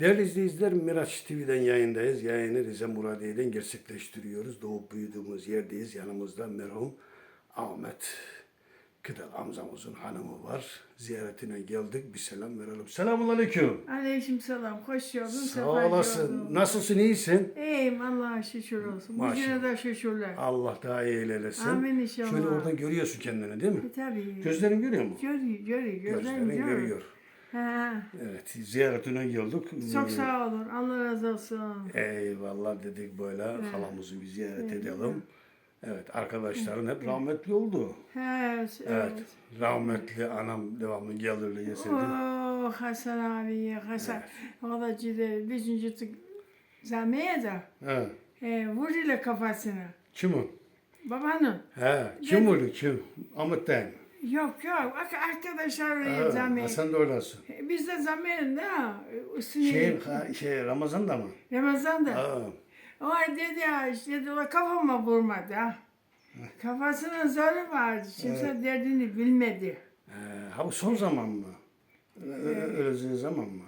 Değerli izleyiciler Miraç TV'den yayındayız. Yayını Rize Muradiye'den gerçekleştiriyoruz. Doğup büyüdüğümüz yerdeyiz. Yanımızda merhum Ahmet Kıdal amcamızın hanımı var. Ziyaretine geldik. Bir selam verelim. Selamun aleyküm. Aleyküm selam. Hoş geldin. Sağ sefa olasın. geldin. Nasılsın? iyisin? İyiyim Allah'a şükür olsun. Maşallah. Bugüne de şükürler. Allah daha iyi eylesin. Amin inşallah. Şöyle oradan görüyorsun kendini değil mi? E, tabii. Gözlerin görüyor mu? Görüyor, görüyor. Gözlerim Gözlerin görüyor. görüyor. Ha. Evet, ziyaretine geldik. Çok sağ olun. Allah razı olsun. Eyvallah dedik böyle halamızı bir ziyaret edelim. Evet arkadaşların hep rahmetli oldu. He, evet. Evet. Rahmetli anam devamlı gelirdi yeserdi. Oh Hasan abi, Hasan. O da ciddi. Beşinci tık zamiye de. He. E, vur ile kafasını. Kim o? Babanın. He. Kim vurdu kim? Değil mi? Yok yok. Ak- Arkadaşlar Ha, öyle zamiye. Hasan da oradasın. E, Biz de zamiyenin de üstüne. Şey, ha, şey Ramazan'da mı? Ramazan'da. Ha. O dedi ya işte o kafama vurmadı ha. Kafasının zoru vardı. Kimse derdini bilmedi. He, ha bu son zaman mı? Ö- Öleceği zaman mı?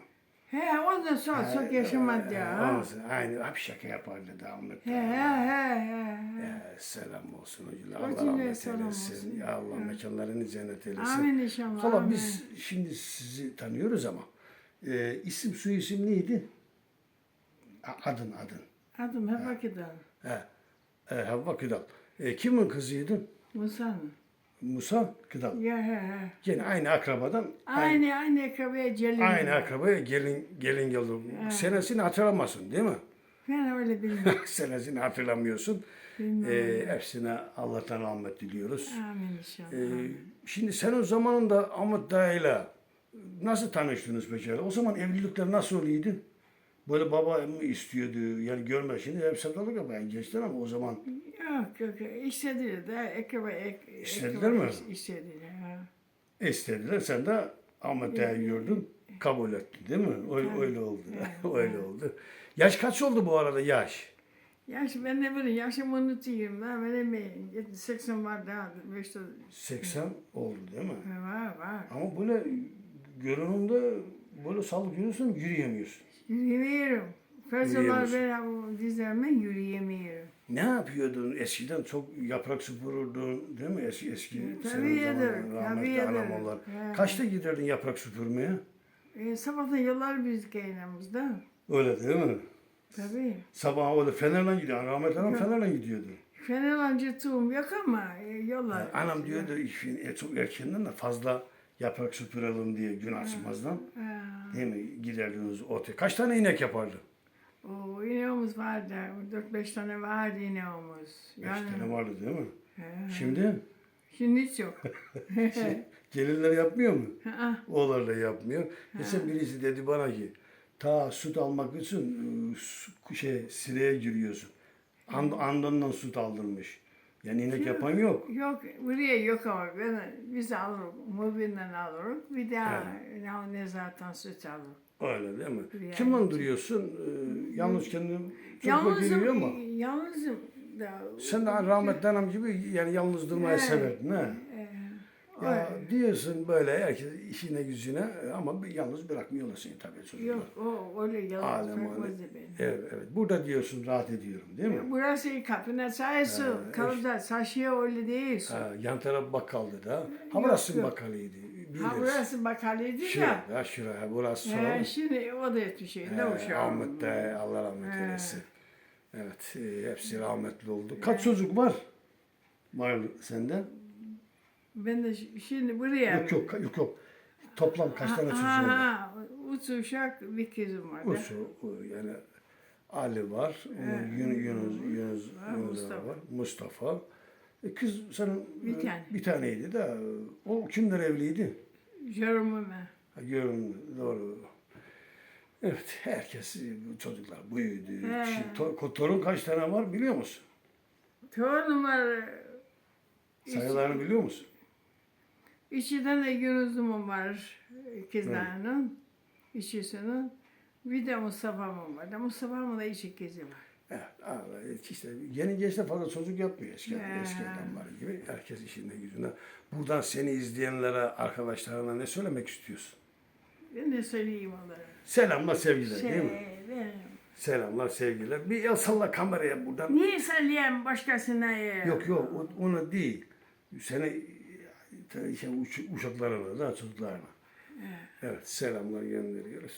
He ondan sonra çok yaşamadı ya. Olsun, Aynı hep şaka yapardı da Ahmet. He he he he. Selam olsun hocam. O Allah rahmet eylesin. Ya Allah mekanlarını cennet eylesin. Amin inşallah. Hala amin. biz şimdi sizi tanıyoruz ama e, isim su isim neydi? Adın adın. Adım hep Akıdan. He. E, Havva Kıdal. E, kimin kızıydın? Musa'nın. Musa Kıdal. Ya he he. Yine aynı akrabadan. Aynı aynı akrabaya Celil. Aynı akrabaya gelin gelin geldi. Senesini hatırlamazsın değil mi? Ben öyle bilmiyorum. Senesini hatırlamıyorsun. Bilmiyorum. E, hepsine Allah'tan rahmet diliyoruz. Amin inşallah. Ee, şimdi sen o zamanında Ahmet Dağ'ıyla nasıl tanıştınız peki? O zaman evlilikler nasıl oluyordu? Böyle baba mı istiyordu? Yani görme şimdi hep satılık ama yani gençler ama o zaman Yok yok. İstediler de akraba ek, İstediler mi? İstediler. Ha. istediler. Sen de Ahmet Dağ'ı gördün. Kabul ettin değil mi? Öyle, öyle oldu. öyle oldu. Yaş kaç oldu bu arada yaş? Yaş ben ne bileyim yaşımı unutuyorum da benim 80 var daha işte 80 oldu değil mi? var var. Ama böyle görünümde böyle sağlık yürüyorsun yürüyemiyorsun. Yürüyemiyorum. Fazlalar Yürüyemiyorsun. ben dizlerime yürüyemiyorum. Ne yapıyordun? Eskiden çok yaprak süpürürdün değil mi? Eski, eski Tabii zamanın tabii. He. Kaçta giderdin yaprak süpürmeye? E, sabahtan yollar biz kaynamızda. Öyle değil mi? Tabii. Sabah öyle fenerle gidiyor. Rahmetli anam fenerle gidiyordu. Fenerlancı tuğum yok ama e, yollar. Anam diyordu işin e, çok erkenden de fazla yaprak süpürelim diye gün açmazdan. Ha. Değil mi? Giderdiniz ote. Kaç tane inek yapardı? O ineğimiz vardı. 4-5 tane vardı ineğimiz. Beş Yani, tane vardı değil mi? he. Şimdi Şimdi hiç yok. gelinler yapmıyor mu? Ha, Oğlar da yapmıyor. Mesela birisi dedi bana ki ta süt almak için su- şey sireye giriyorsun. And, andından süt aldırmış. Yani inek yapan yok. Yok, buraya yok ama ben, biz alırız, mobinden alırız. Bir daha ne, ne zaten süt alırız. Öyle değil mi? Yani. Kimle duruyorsun? Ee, yalnız kendin çocukla geliyor ama. yalnızım da. Sen de rahmetli anam gibi yani yalnız durmayı severdin ha. Ya diyorsun böyle herkes işine gücüne ama yalnız bırakmıyorlar seni tabii çocuklar. yok, o öyle yalnız Alem bırakmazdı beni. Evet, evet. Burada diyorsun rahat ediyorum değil mi? Burası kapına sayısı, kalıpta saçıyor öyle değil. Ha, yan taraf bakkaldı da. Ha burası yok. bakkalıydı. Biliriz. Ha burası bakalıydı Şuraya, ya. ha, şuraya, burası He, sonra. şimdi o da etmiş şey. Ne He, uşağı. Ahmet de Allah rahmet He. eylesin. Evet, e, hepsi rahmetli oldu. Kaç çocuk var? Var sende? Ben de şi- şimdi buraya. Yok yok yok yok. Toplam kaç tane çocuğun ha, var? ha, Üç uşak bir kızım var. Usu, o, yani Ali var, Yunus, Yunus, Yunus, Ha, Yunus Mustafa. var, Mustafa. E, kız senin Bir e, tane. bir taneydi de o kimler evliydi? Yorumumu. Ha, Görün doğru. Evet herkes e, bu çocuklar büyüdü. He. Şimdi, to- torun kaç tane var biliyor musun? Torunum var. Sayılarını biliyor musun? İki tane Yunus'um var. Kızlarının. İkisinin. Bir de Mustafa'mın var. Mustafa'mın da iki kızı var. Evet, ama işte yeni gençler fazla çocuk yapmıyor eskiden, He. eski adamlar gibi. Herkes işinde gücünde. Buradan seni izleyenlere, arkadaşlarına ne söylemek istiyorsun? Ben de söyleyeyim onlara. Selamlar sevgiler değil mi? Şey, Selamlar sevgiler. Bir el salla kameraya buradan. Niye söyleyeyim başkasına ya? Yok yok onu değil. Seni şey, uç, uşaklarına da çocuklarına. Evet selamlar gönderiyoruz.